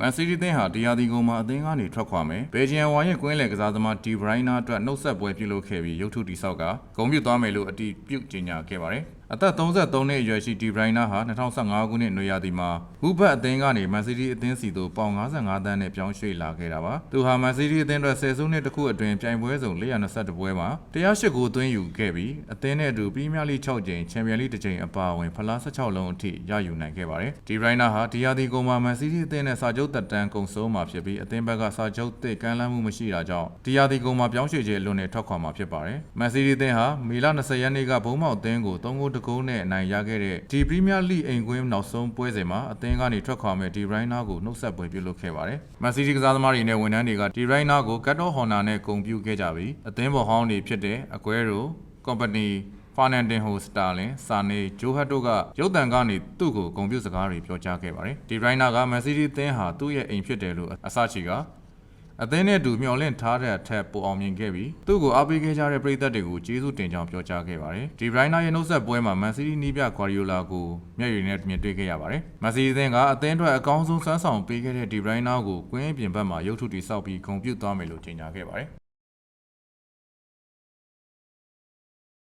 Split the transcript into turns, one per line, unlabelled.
မန်စီးတီးသင်းဟာတရားဒီကုန်းမှာအသင်းကနေထွက်ခွာမယ်။ဘယ်ဂျီယန်ဝါရဲ့ကွင်းလယ်ကစားသမားဒီဘရိုင်းနာအတွက်နှုတ်ဆက်ပွဲပြုလုပ်ခဲ့ပြီးရုပ်ထုတိဆောက်ကဂုံပြုသွားမယ်လို့အတည်ပြုကြေညာခဲ့ပါတယ်။ အသက်33နှစ်အရွယ်ရှိဒီဘရိုင်းနာဟာ2015ခုနှစ်နွေရာသီမှာဝူဘတ်အသင်းကနေမန်စီးတီးအသင်းစီသို့ပေါင်55သန်းနဲ့ပြောင်းရွှေ့လာခဲ့တာပါ။သူဟာမန်စီးတီးအသင်းအတွက်10စုနှစ်တစ်ခုအတွင်းပြိုင်ပွဲစုံ422ပွဲမှာ108ဂိုးသွင်းယူခဲ့ပြီးအသင်းနဲ့အတူပရီးမီးယားလိ6ကြိမ်ချန်ပီယံလိတစ်ကြိမ်အပါအဝင်ဖလား16လုံးအထိရယူနိုင်ခဲ့ပါတယ်။ဒီဘရိုင်းနာဟာဒီယာဒီကုံမှာမန်စီးတီးအသင်းနဲ့စာချုပ်သက်တမ်းကုန်ဆုံးမှာဖြစ်ပြီးအသင်းဘက်ကစာချုပ်သစ်ကမ်းလှမ်းမှုမရှိတာကြောင့်ဒီယာဒီကုံမှာပြောင်းရွှေ့ခြင်းလွန်နေထွက်ခွာမှာဖြစ်ပါတယ်။မန်စီးတီးအသင်းဟာမေလ20ရက်နေ့ကဘုံမောက်အသင်းကို3ဂိုးတကုန်းနဲ့အနိုင်ရခဲ့တဲ့ဒီပရီးမီးယားလိအိမ်ကွင်းနောက်ဆုံးပွဲစဉ်မှာအသင်းကနေထွက်ခွာမဲ့ဒီဘရိုင်းနာကိုနှုတ်ဆက်ပွဲပြုလုပ်ခဲ့ပါတယ်။မန်စီးတီးကစားသမားတွေနဲ့ဝန်ထမ်းတွေကဒီဘရိုင်းနာကိုကတ်တော့ဟွန်နာနဲ့ဂုဏ်ပြုခဲ့ကြပြီးအသင်းပေါ်ဟောင်းတွေဖြစ်တဲ့အကွဲရိုကွန်ပဏီဖာနန်တင်ဟိုစတာလင်စာနေဂျိုဟတ်တို့ကရုပ်တံကနေသူ့ကိုဂုဏ်ပြုစကားတွေပြောကြားခဲ့ပါတယ်ဒီဘရိုင်းနာကမန်စီးတီးအသင်းဟာသူ့ရဲ့အိမ်ဖြစ်တယ်လို့အစချီက အသင်းနဲ့အတူမျှော်လင့်ထားတဲ့အထက်ပိုအောင်မြင်ခဲ့ပြီးသူ့ကိုအားပေးခဲ့ကြတဲ့ပရိသတ်တွေကိုကျေးဇူးတင်ကြောင်းပြောကြားခဲ့ပါတယ်ဒီဘရိုင်းနာရဲ့နှုတ်ဆက်ပွဲမှာမန်စီးတီးနီးပြဂွာရီယိုလာကိုမျက်ရည်နဲ့မြင်တွေ့ခဲ့ရပါတယ်မန်စီးတီးအသင်းကအသင်းအတွက်အကောင်းဆုံးစွမ်းဆောင်ပေးခဲ့တဲ့ဒီဘရိုင်းနာကိုကွင်းအပြင်ဘက်မှာရုပ်ထုတိဆောက်ပြီးဂုဏ်ပြုသွားမယ်လို့ကြေညာခဲ့ပါတယ်